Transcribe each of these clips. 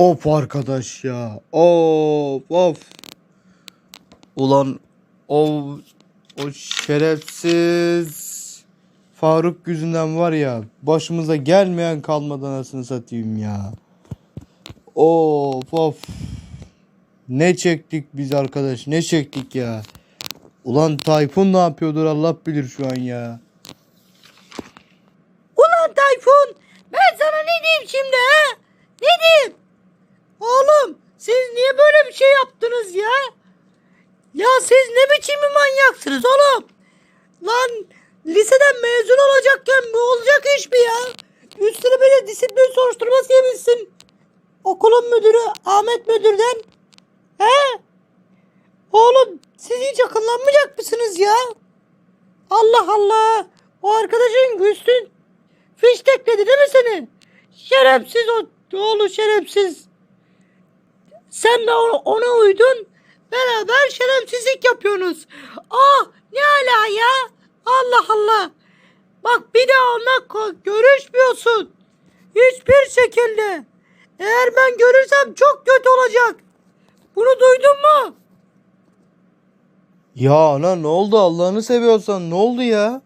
Of arkadaş ya. Of of. Ulan o o şerefsiz Faruk yüzünden var ya başımıza gelmeyen kalmadı anasını satayım ya. Of of. Ne çektik biz arkadaş ne çektik ya. Ulan Tayfun ne yapıyordur Allah bilir şu an ya. Ulan Tayfun ben sana ne diyeyim şimdi ha? Ne diyeyim? Oğlum siz niye böyle bir şey yaptınız ya? Ya siz ne biçim bir manyaksınız oğlum? Lan liseden mezun olacakken bu olacak iş mi ya? Üstüne böyle disiplin soruşturması yemişsin. Okulun müdürü Ahmet müdürden. He? Oğlum siz hiç akıllanmayacak mısınız ya? Allah Allah. O arkadaşın Hüsnü Fiş tekledi değil mi seni? Şerefsiz o oğlu şerefsiz. Sen de ona, uydun. Beraber şerefsizlik yapıyorsunuz. Ah ne ala ya. Allah Allah. Bak bir daha onunla görüşmüyorsun. Hiçbir şekilde. Eğer ben görürsem çok kötü olacak. Bunu duydun mu? Ya ana ne oldu Allah'ını seviyorsan ne oldu ya?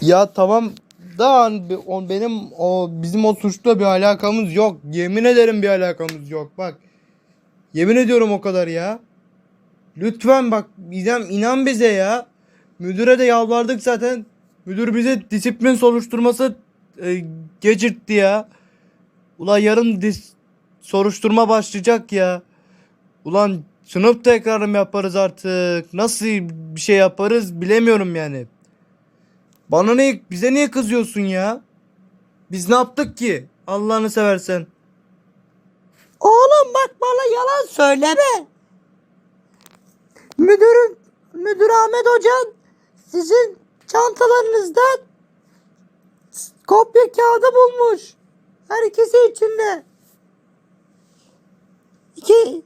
Ya tamam da hani o benim o bizim o suçla bir alakamız yok. Yemin ederim bir alakamız yok bak. Yemin ediyorum o kadar ya. Lütfen bak bizem inan bize ya. Müdüre de yalvardık zaten. Müdür bize disiplin soruşturması e, geçirtti ya. Ulan yarın dis soruşturma başlayacak ya. Ulan sınıf tekrarı mı yaparız artık? Nasıl bir şey yaparız bilemiyorum yani. Bana ne bize niye kızıyorsun ya? Biz ne yaptık ki? Allah'ını seversen. Oğlum bak bana yalan söyleme. Müdürüm, müdür Ahmet Hocan sizin çantalarınızdan kopya kağıdı bulmuş. Her ikisi içinde. İki,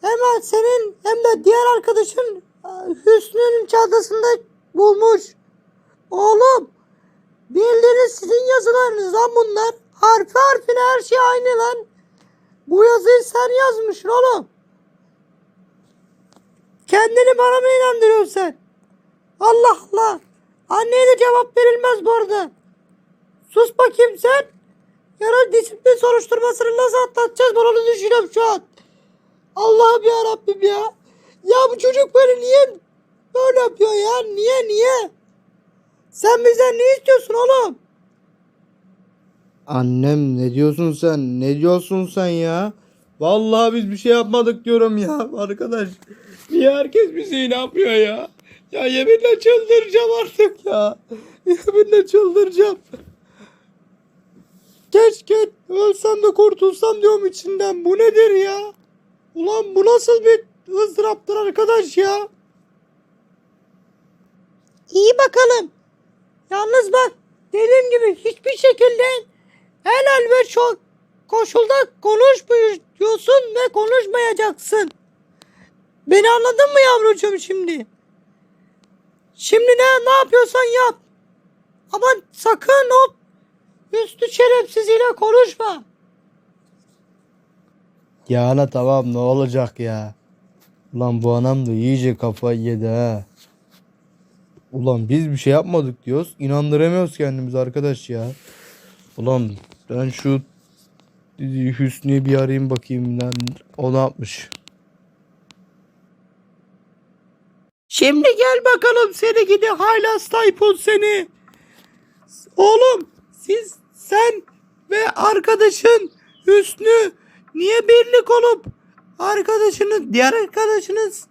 hemen senin hem de diğer arkadaşın e, Hüsnü'nün çantasında bulmuş. Oğlum bildiğiniz sizin yazılarınız lan bunlar. Harfi harfine her şey aynı lan. Bu yazıyı sen yazmışsın oğlum. Kendini bana mı inandırıyorsun sen? Allah Allah. Anneye de cevap verilmez bu arada. Sus bakayım sen. Yarın disiplin soruşturmasını nasıl atlatacağız ben onu düşünüyorum şu an. Allah'ım ya Rabbim ya. Ya bu çocuk böyle niye böyle yapıyor ya? Niye niye? Sen bizden ne istiyorsun oğlum? Annem ne diyorsun sen? Ne diyorsun sen ya? Vallahi biz bir şey yapmadık diyorum ya arkadaş. Niye herkes bize inanmıyor ya? Ya yeminle çıldıracağım artık ya. Yeminle çıldıracağım. Keşke ölsem de kurtulsam diyorum içinden. Bu nedir ya? Ulan bu nasıl bir ızdıraptır arkadaş ya? İyi bakalım. Yalnız bak dediğim gibi hiçbir şekilde helal ve çok koşulda konuşmuyorsun ve konuşmayacaksın. Beni anladın mı yavrucuğum şimdi? Şimdi ne, ne yapıyorsan yap. Ama sakın o üstü şerefsiziyle konuşma. Ya ana tamam ne olacak ya? Ulan bu anam da iyice kafayı yedi ha. Ulan biz bir şey yapmadık diyoruz. İnandıramıyoruz kendimizi arkadaş ya. Ulan ben şu Hüsnü'yü bir arayayım bakayım lan. O ne yapmış? Şimdi gel bakalım seni gidi haylaz Tayfun seni. Oğlum siz sen ve arkadaşın Hüsnü niye birlik olup arkadaşınız diğer arkadaşınız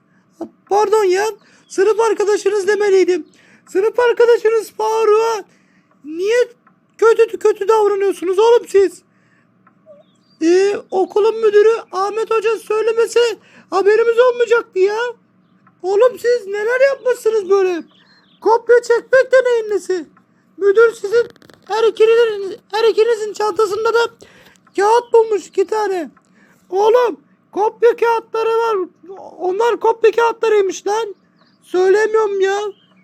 pardon ya sınıf arkadaşınız demeliydim. Sınıf arkadaşınız Faruk'a niye kötü kötü davranıyorsunuz oğlum siz? Ee, okulun müdürü Ahmet Hoca söylemese haberimiz olmayacaktı ya. Oğlum siz neler yapmışsınız böyle? Kopya çekmek de neyin nesi? Müdür sizin her ikinizin, her ikinizin çantasında da kağıt bulmuş iki tane. Oğlum kopya kağıtları var. Onlar kopya kağıtlarıymış lan. Söylemiyorum ya.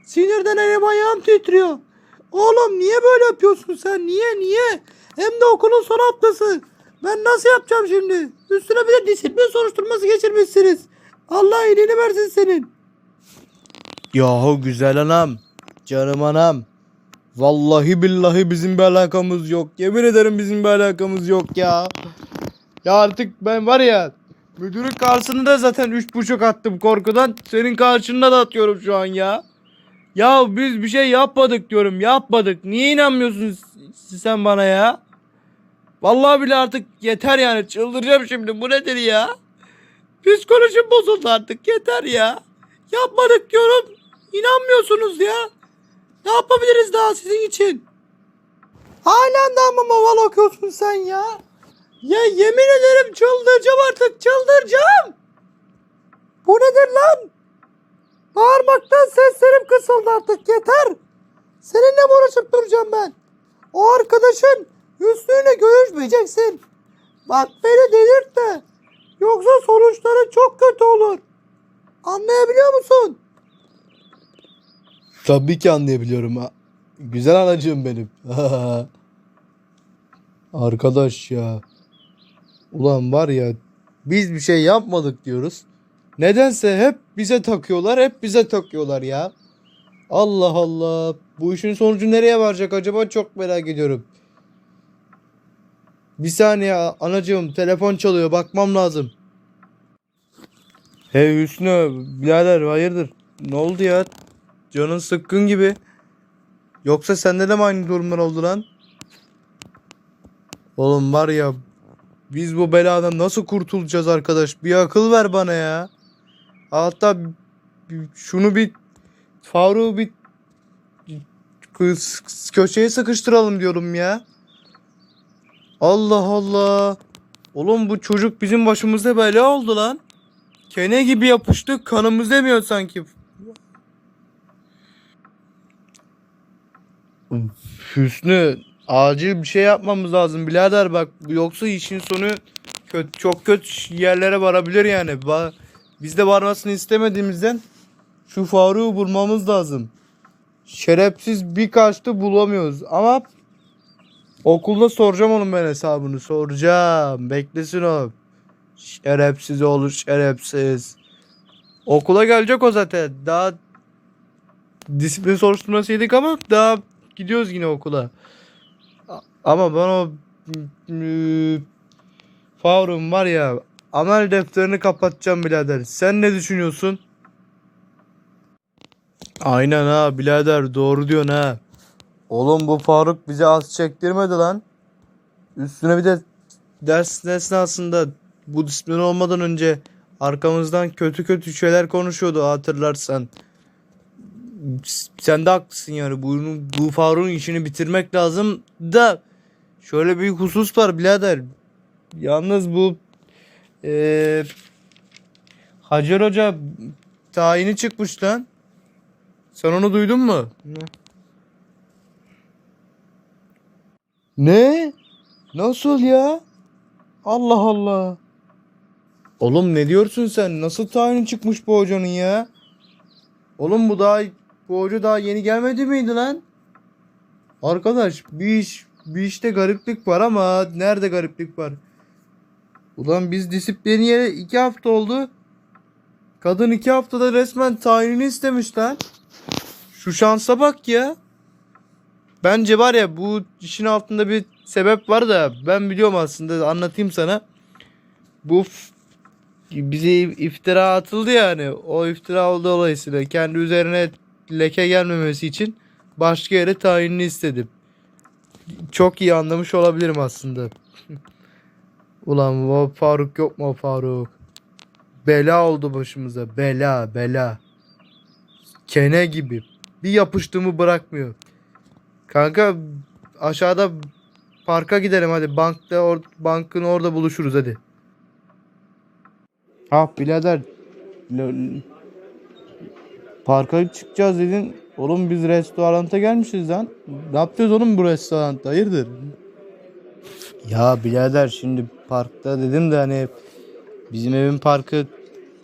Sinirden elim ayağım titriyor. Oğlum niye böyle yapıyorsun sen? Niye niye? Hem de okulun son haftası. Ben nasıl yapacağım şimdi? Üstüne bir de disiplin soruşturması geçirmişsiniz. Allah iyiliğini versin senin. Yahu güzel anam. Canım anam. Vallahi billahi bizim bir alakamız yok. Yemin ederim bizim bir alakamız yok ya. Ya artık ben var ya müdürün karşısında da zaten üç buçuk attım korkudan. Senin karşında da atıyorum şu an ya. Ya biz bir şey yapmadık diyorum yapmadık. Niye inanmıyorsun sen bana ya? Vallahi bile artık yeter yani çıldıracağım şimdi bu nedir ya? Psikolojim bozuldu artık yeter ya. Yapmadık diyorum. İnanmıyorsunuz ya. Ne yapabiliriz daha sizin için? Halen daha mı maval okuyorsun sen ya? Ya yemin ederim çıldıracağım artık çıldıracağım. Bu nedir lan? Bağırmaktan seslerim kısıldı artık yeter. Seninle mi uğraşıp duracağım ben? O arkadaşın Hüsnü'yle görüşmeyeceksin. Bak beni delirtme. Yoksa sonuçları çok kötü olur. Anlayabiliyor musun? Tabii ki anlayabiliyorum. Güzel anacığım benim. Arkadaş ya. Ulan var ya biz bir şey yapmadık diyoruz. Nedense hep bize takıyorlar, hep bize takıyorlar ya. Allah Allah. Bu işin sonucu nereye varacak acaba çok merak ediyorum. Bir saniye anacığım telefon çalıyor bakmam lazım. Hey Hüsnü birader hayırdır? Ne oldu ya? Canın sıkkın gibi. Yoksa sende de mi aynı durumlar oldu lan? Oğlum var ya biz bu beladan nasıl kurtulacağız arkadaş? Bir akıl ver bana ya. Hatta şunu bir Faruk'u bir köşeye sıkıştıralım diyorum ya. Allah Allah. Oğlum bu çocuk bizim başımıza bela oldu lan. Kene gibi yapıştı kanımız emiyor sanki. Hüsnü acil bir şey yapmamız lazım birader bak yoksa işin sonu kötü, çok kötü yerlere varabilir yani. Ba- Biz de varmasını istemediğimizden şu Faruk'u bulmamız lazım. Şerefsiz bir kaçtı bulamıyoruz ama okulda soracağım onun ben hesabını soracağım. Beklesin o. Şerefsiz olur şerefsiz. Okula gelecek o zaten. Daha disiplin soruşturmasıydık ama daha gidiyoruz yine okula. Ama ben o m- Faruk'un var ya amel defterini kapatacağım birader. Sen ne düşünüyorsun? Aynen ha birader doğru diyorsun ha. Oğlum bu Faruk bize az çektirmedi lan. Üstüne bir de ders esnasında bu disiplin olmadan önce arkamızdan kötü kötü şeyler konuşuyordu hatırlarsan. Sen de haklısın yani bu, bu Faruk'un işini bitirmek lazım da şöyle bir husus var birader. Yalnız bu eee Hacer Hoca tayini çıkmış lan. Sen onu duydun mu? Ne? Ne? Nasıl ya? Allah Allah. Oğlum ne diyorsun sen? Nasıl tayin çıkmış bu hocanın ya? Oğlum bu daha bu hoca daha yeni gelmedi miydi lan? Arkadaş bir iş bir işte gariplik var ama nerede gariplik var? Ulan biz disipliniye iki hafta oldu. Kadın iki haftada resmen tayinini istemiş lan. Şu şansa bak ya. Bence var ya bu işin altında bir sebep var da ben biliyorum aslında anlatayım sana. Bu bize iftira atıldı yani. O iftira oldu dolayısıyla kendi üzerine leke gelmemesi için başka yere tayinini istedim. Çok iyi anlamış olabilirim aslında. Ulan o Faruk yok mu Faruk? Bela oldu başımıza. Bela bela. Kene gibi. Bir yapıştığımı bırakmıyor. Kanka aşağıda parka gidelim hadi. Bankta or bankın orada buluşuruz hadi. Ha birader. Parka çıkacağız dedin. Oğlum biz restoranta gelmişiz lan. Ne yapacağız oğlum bu restoranda? Hayırdır? Ya birader şimdi parkta dedim de hani bizim evin parkı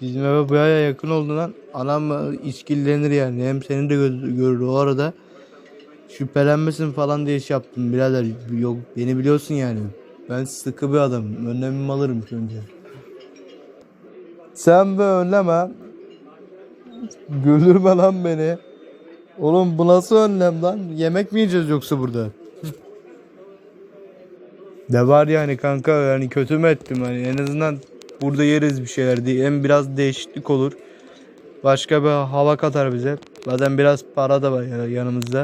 bizim eve baya yakın olduğundan anam içkillenir yani. Hem seni de gö- görür o arada. Şüphelenmesin falan diye şey yaptım birader. Yok beni biliyorsun yani. Ben sıkı bir adamım. Önlemimi alırım önce. Sen be önleme. Güldürme lan beni. Oğlum bu nasıl önlem lan? Yemek mi yiyeceğiz yoksa burada? De var yani kanka yani kötü mü ettim hani en azından burada yeriz bir şeyler diye hem biraz değişiklik olur. Başka bir hava katar bize. Zaten biraz para da var ya- yanımızda.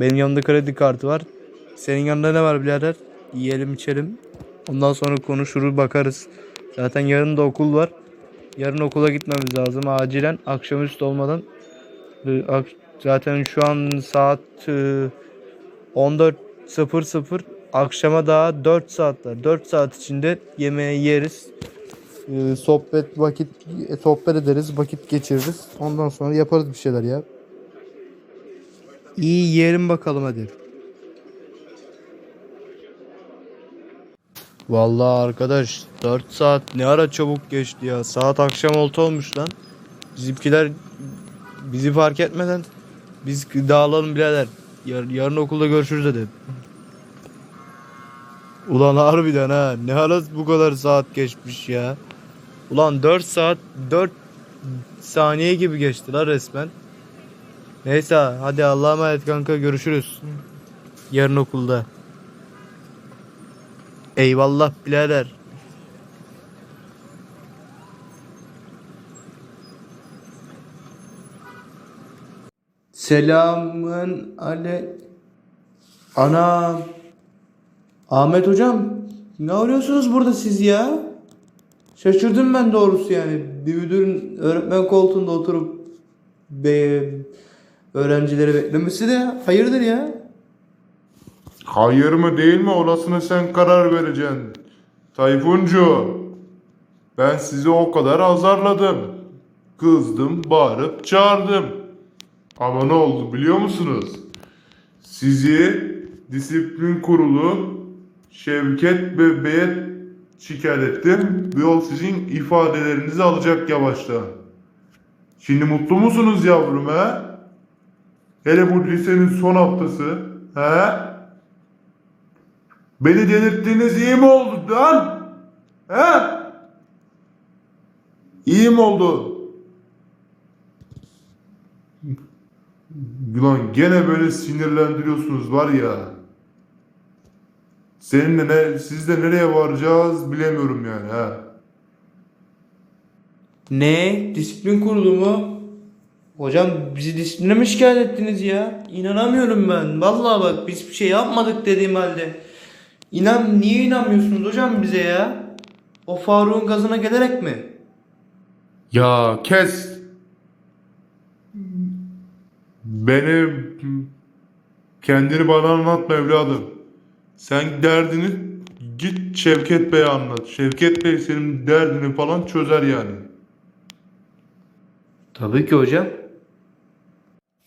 Benim yanımda kredi kartı var. Senin yanında ne var birader? Yiyelim içelim. Ondan sonra konuşuruz bakarız. Zaten yarın da okul var. Yarın okula gitmemiz lazım acilen akşamüstü olmadan. Ee, Zaten şu an saat e, 14.00 akşama daha 4 saat var. 4 saat içinde yemeği yeriz. Ee, sohbet vakit e, sohbet ederiz, vakit geçiririz. Ondan sonra yaparız bir şeyler ya. İyi yiyelim bakalım hadi. Vallahi arkadaş 4 saat ne ara çabuk geçti ya. Saat akşam oltu olmuş lan. Bizimkiler bizi fark etmeden biz dağılalım birader. Yar, yarın okulda görüşürüz dedi. Ulan harbiden ha. Ne ara bu kadar saat geçmiş ya. Ulan 4 saat 4 saniye gibi geçti la resmen. Neyse hadi Allah'a emanet kanka görüşürüz. Yarın okulda. Eyvallah birader. Selamın ale... Ana. Ahmet hocam. Ne arıyorsunuz burada siz ya? Şaşırdım ben doğrusu yani. Bir müdürün öğretmen koltuğunda oturup be, öğrencileri beklemesi de hayırdır ya? Hayır mı değil mi orasını sen karar vereceksin. Tayfuncu, ben sizi o kadar azarladım. Kızdım, bağırıp çağırdım. Ama ne oldu biliyor musunuz? Sizi disiplin kurulu Şevket Bebe'ye şikayet ettim. Ve o sizin ifadelerinizi alacak yavaştan. Şimdi mutlu musunuz yavrum he? Hele bu lisenin son haftası. He? Beni delirttiğiniz iyi mi oldu lan? He? İyi mi oldu? Ulan gene böyle sinirlendiriyorsunuz var ya. Seninle ne, sizle nereye varacağız bilemiyorum yani ha. Ne? Disiplin kurulu mu? Hocam bizi disipline mi şikayet ettiniz ya? İnanamıyorum ben. Vallahi bak biz bir şey yapmadık dediğim halde. İnan niye inanmıyorsunuz hocam bize ya? O Faruk'un gazına gelerek mi? Ya kes. Beni kendini bana anlatma evladım. Sen derdini git Şevket Bey'e anlat. Şevket Bey senin derdini falan çözer yani. Tabii ki hocam.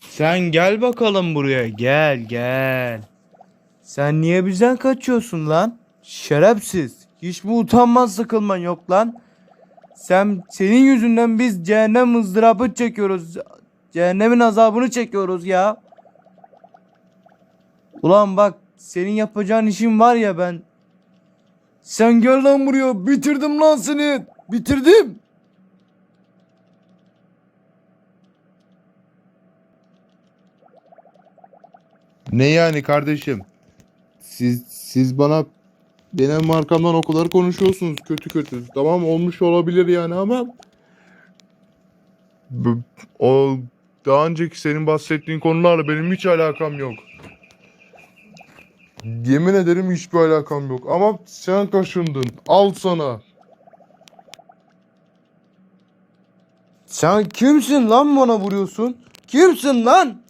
Sen gel bakalım buraya. Gel gel. Sen niye bizden kaçıyorsun lan? Şerefsiz. Hiç mi utanmaz sıkılman yok lan? Sen senin yüzünden biz cehennem ızdırabı çekiyoruz. Cehennemin azabını çekiyoruz ya. Ulan bak senin yapacağın işin var ya ben. Sen gel lan buraya. Bitirdim lan seni. Bitirdim. Ne yani kardeşim? Siz siz bana benim arkamdan o kadar konuşuyorsunuz kötü kötü. Tamam olmuş olabilir yani ama o daha önceki senin bahsettiğin konularla benim hiç alakam yok. Yemin ederim hiçbir alakam yok. Ama sen kaşındın. Al sana. Sen kimsin lan bana vuruyorsun? Kimsin lan?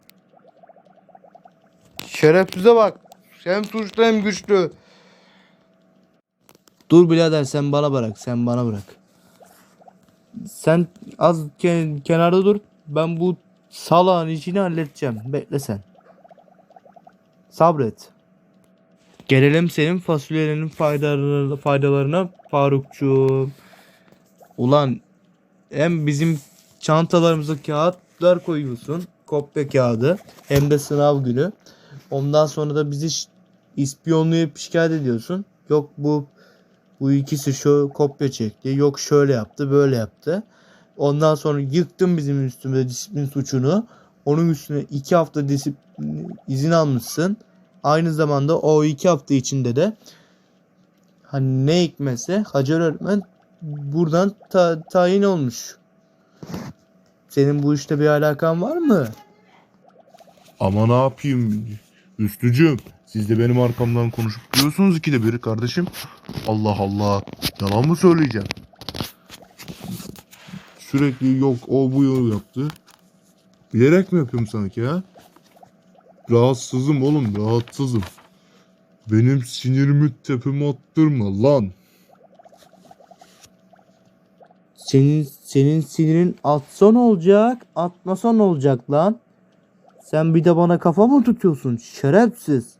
Şerefsize bak. Hem suçlu hem güçlü. Dur birader sen bana bırak. Sen bana bırak. Sen az ke- kenarda dur. Ben bu salağın işini halledeceğim. Bekle sen. Sabret. Gelelim senin fasulyelerinin faydalarına, faydalarına Farukçuğum. Ulan hem bizim çantalarımıza kağıtlar koyuyorsun. Kopya kağıdı. Hem de sınav günü. Ondan sonra da bizi ispiyonlayıp şikayet ediyorsun. Yok bu bu ikisi şu kopya çekti. Yok şöyle yaptı, böyle yaptı. Ondan sonra yıktın bizim üstümüze disiplin suçunu. Onun üstüne iki hafta disiplin izin almışsın. Aynı zamanda o iki hafta içinde de hani ne hikmetse Hacer öğretmen buradan ta- tayin olmuş. Senin bu işte bir alakan var mı? Ama ne yapayım Üstücüğüm siz de benim arkamdan konuşup duruyorsunuz ikide bir kardeşim. Allah Allah yalan mı söyleyeceğim? Sürekli yok o bu yolu yaptı. Bilerek mi yapıyorum sanki ha? Rahatsızım oğlum rahatsızım. Benim sinirimi tepeme attırma lan. Senin senin sinirin atsan olacak, atmasan olacak lan. Sen bir de bana kafa mı tutuyorsun? Şerefsiz.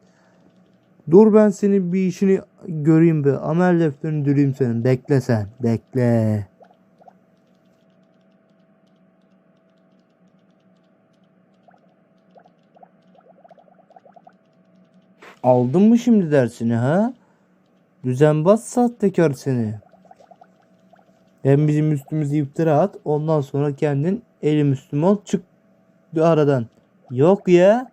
Dur ben senin bir işini göreyim be. Amel defterini düreyim senin. Bekle sen. Bekle. Aldın mı şimdi dersini ha? Düzenbaz sahtekar seni. Hem bizim üstümüze iftira at. Ondan sonra kendin elim üstüme ol. Çık aradan. Yok ya.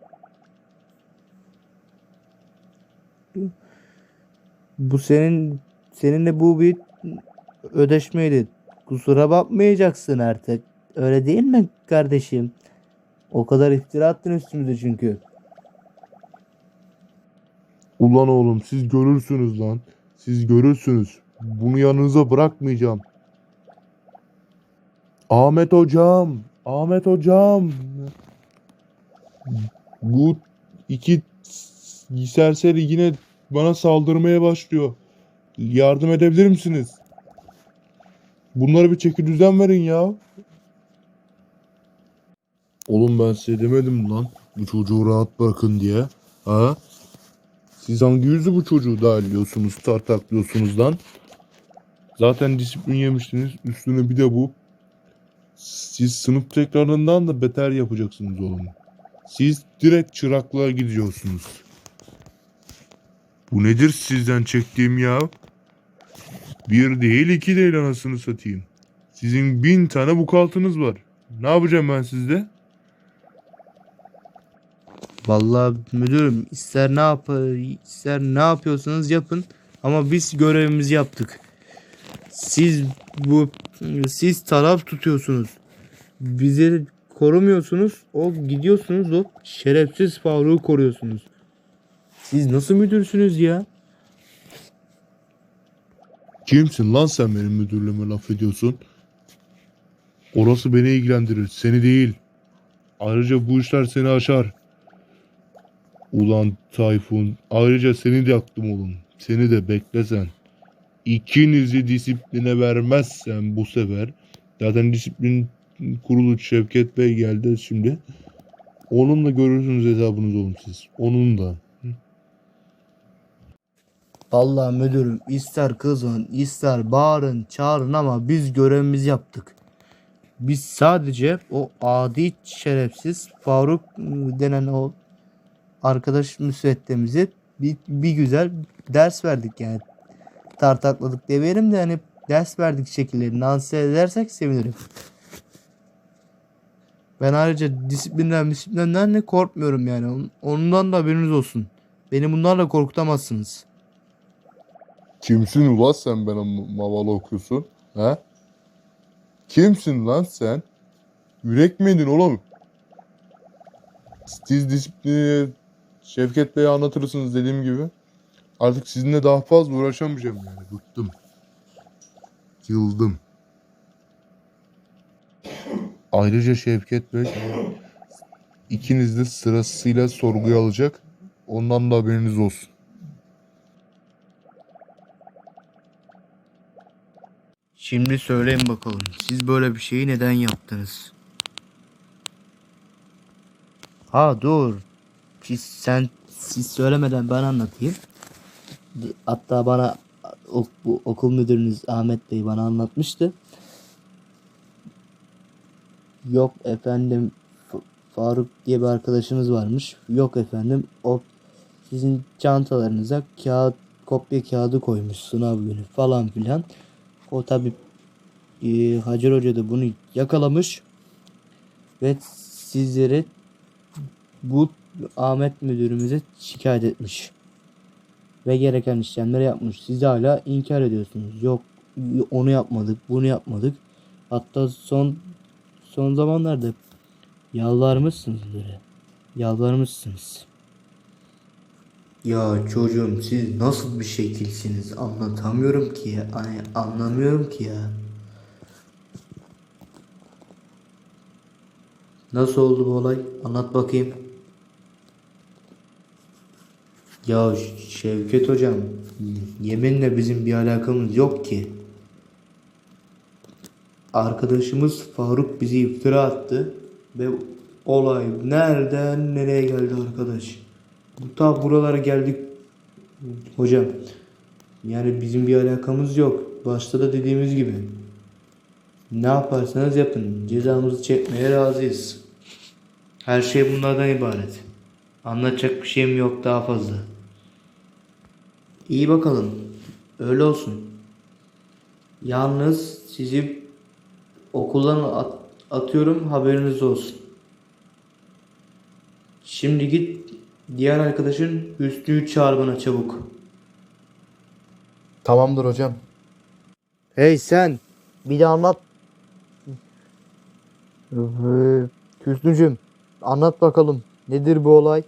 Bu senin seninle bu bir ödeşmeydi. Kusura bakmayacaksın artık. Öyle değil mi kardeşim? O kadar iftira attın üstümüze çünkü. Ulan oğlum siz görürsünüz lan. Siz görürsünüz. Bunu yanınıza bırakmayacağım. Ahmet hocam. Ahmet hocam. Bu iki serseri yine bana saldırmaya başlıyor. Yardım edebilir misiniz? Bunlara bir çeki düzen verin ya. Oğlum ben size demedim lan. Bu çocuğu rahat bırakın diye. Ha? Siz hangi yüzü bu çocuğu dahiliyorsunuz, tartaklıyorsunuz lan? Zaten disiplin yemiştiniz. Üstüne bir de bu. Siz sınıf tekrarından da beter yapacaksınız oğlum. Siz direkt çıraklığa gidiyorsunuz. Bu nedir sizden çektiğim ya? Bir değil iki değil anasını satayım. Sizin bin tane bukaltınız var. Ne yapacağım ben sizde? Vallahi müdürüm ister ne yap ister ne yapıyorsanız yapın ama biz görevimizi yaptık. Siz bu siz taraf tutuyorsunuz. Bizi korumuyorsunuz. O gidiyorsunuz o şerefsiz Faruk'u koruyorsunuz. Siz nasıl müdürsünüz ya? Kimsin lan sen benim müdürlüğüme laf ediyorsun? Orası beni ilgilendirir, seni değil. Ayrıca bu işler seni aşar. Ulan Tayfun, ayrıca seni de yaktım oğlum. Seni de beklesen. İkinizi disipline vermezsen bu sefer, zaten disiplin kurulu Şevket Bey geldi şimdi. Onunla görürsünüz hesabınız oğlum siz. Onun da. Vallahi müdürüm ister kızın ister bağırın çağırın ama biz görevimizi yaptık. Biz sadece o adi şerefsiz Faruk denen o arkadaş müsveddemizi bir, bir güzel ders verdik yani. Tartakladık demeyelim de hani ders verdik şekillerini lanse edersek sevinirim. Ben ayrıca disiplinden disiplinden de korkmuyorum yani. Ondan da haberiniz olsun. Beni bunlarla korkutamazsınız. Kimsin ulan sen bana ma- maval okuyorsun? Ha? Kimsin lan sen? Yürek miydin oğlum? Siz disiplini Şevket Bey'e anlatırsınız dediğim gibi. Artık sizinle daha fazla uğraşamayacağım yani. Bıktım. Yıldım. Ayrıca Şevket Bey ikiniz de sırasıyla sorguya alacak. Ondan da haberiniz olsun. Şimdi söyleyin bakalım. Siz böyle bir şeyi neden yaptınız? Ha dur. Siz, sen siz söylemeden ben anlatayım. Hatta bana bu okul müdürünüz Ahmet Bey bana anlatmıştı. Yok efendim Faruk diye bir arkadaşımız varmış. Yok efendim o sizin çantalarınıza kağıt kopya kağıdı koymuş sınav günü falan filan. O tabi e, Hacer Hoca da bunu yakalamış ve sizlere bu Ahmet müdürümüze şikayet etmiş. Ve gereken işlemleri yapmış. Siz hala inkar ediyorsunuz. Yok onu yapmadık, bunu yapmadık. Hatta son son zamanlarda yalvarmışsınız böyle. Yalvarmışsınız. Ya çocuğum siz nasıl bir şekilsiniz anlatamıyorum ki ya. Hani anlamıyorum ki ya. Nasıl oldu bu olay? Anlat bakayım. Ya Şevket hocam yeminle bizim bir alakamız yok ki. Arkadaşımız Faruk bizi iftira attı ve olay nereden nereye geldi arkadaş? Bu ta buralara geldik hocam. Yani bizim bir alakamız yok. Başta da dediğimiz gibi. Ne yaparsanız yapın. Cezamızı çekmeye razıyız. Her şey bunlardan ibaret. Anlatacak bir şeyim yok daha fazla. İyi bakalım. Öyle olsun. Yalnız sizi okuldan at- atıyorum haberiniz olsun. Şimdi git diğer arkadaşın Hüsnü'yü çağır bana çabuk. Tamamdır hocam. Hey sen bir de anlat. Hüsnücüm anlat bakalım nedir bu olay?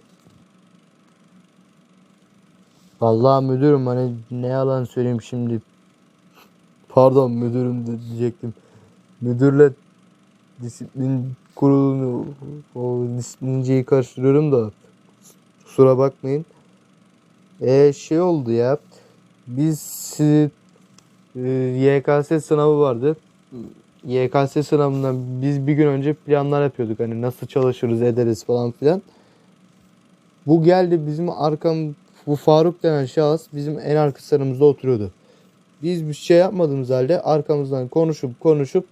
Vallahi müdürüm hani ne yalan söyleyeyim şimdi. Pardon müdürüm de diyecektim. Müdürle disiplin kurulunu o disiplinciyi karıştırıyorum da kusura bakmayın. E şey oldu ya. Biz e, YKS sınavı vardı. YKS sınavından biz bir gün önce planlar yapıyorduk. Hani nasıl çalışırız ederiz falan filan. Bu geldi bizim arkam bu Faruk denen şahıs bizim en arka sıramızda oturuyordu. Biz bir şey yapmadığımız halde arkamızdan konuşup konuşup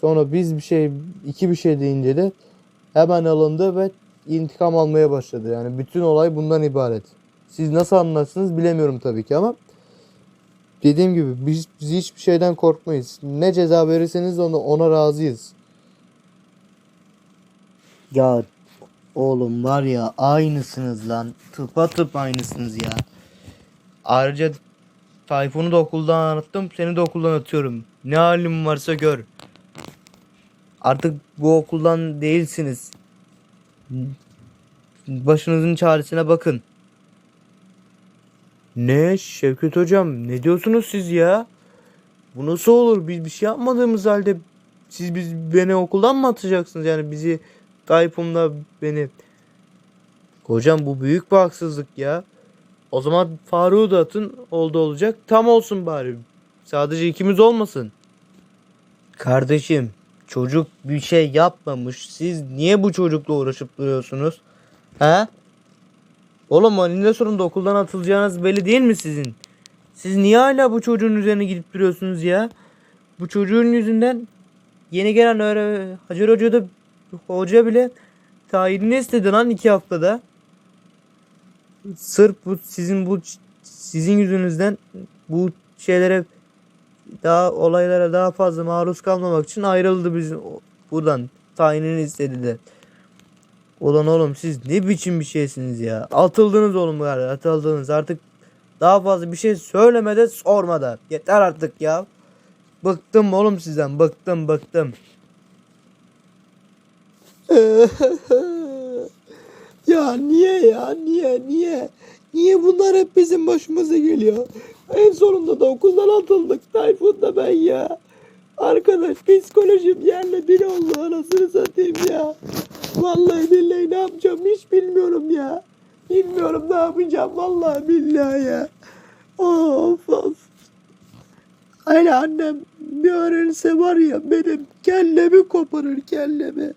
sonra biz bir şey iki bir şey deyince de hemen alındı ve intikam almaya başladı. Yani bütün olay bundan ibaret. Siz nasıl anlarsınız bilemiyorum tabii ki ama dediğim gibi biz, biz hiçbir şeyden korkmayız. Ne ceza verirseniz ona, ona razıyız. Ya oğlum var ya aynısınız lan. Tıpatıp aynısınız ya. Ayrıca Tayfun'u da okuldan attım. Seni de okuldan atıyorum. Ne halim varsa gör. Artık bu okuldan değilsiniz. Başınızın çaresine bakın. Ne Şevket hocam ne diyorsunuz siz ya? Bu nasıl olur? Biz bir şey yapmadığımız halde siz biz beni okuldan mı atacaksınız? Yani bizi Tayfun'la beni. Hocam bu büyük bir haksızlık ya. O zaman Faruk'u da atın oldu olacak. Tam olsun bari. Sadece ikimiz olmasın. Kardeşim çocuk bir şey yapmamış. Siz niye bu çocukla uğraşıp duruyorsunuz? He? Oğlum eninde sonunda okuldan atılacağınız belli değil mi sizin? Siz niye hala bu çocuğun üzerine gidip duruyorsunuz ya? Bu çocuğun yüzünden yeni gelen öğre Hacer Hoca da hoca bile tayinini istedi lan iki haftada. Sırf bu sizin bu sizin yüzünüzden bu şeylere daha olaylara daha fazla maruz kalmamak için ayrıldı bizim buradan tayinini istedi de. Ulan oğlum siz ne biçim bir şeysiniz ya. Atıldınız oğlum gari atıldınız artık daha fazla bir şey söylemede sormada. Yeter artık ya. Bıktım oğlum sizden bıktım bıktım. ya niye ya niye niye? Niye bunlar hep bizim başımıza geliyor? En sonunda da okuldan atıldık Tayfun da ben ya. Arkadaş psikolojim yerle bir oldu anasını satayım ya. Vallahi billahi ne yapacağım hiç bilmiyorum ya. Bilmiyorum ne yapacağım vallahi billahi ya. Of of. Hele annem bir öğrense var ya benim kellemi koparır kellemi.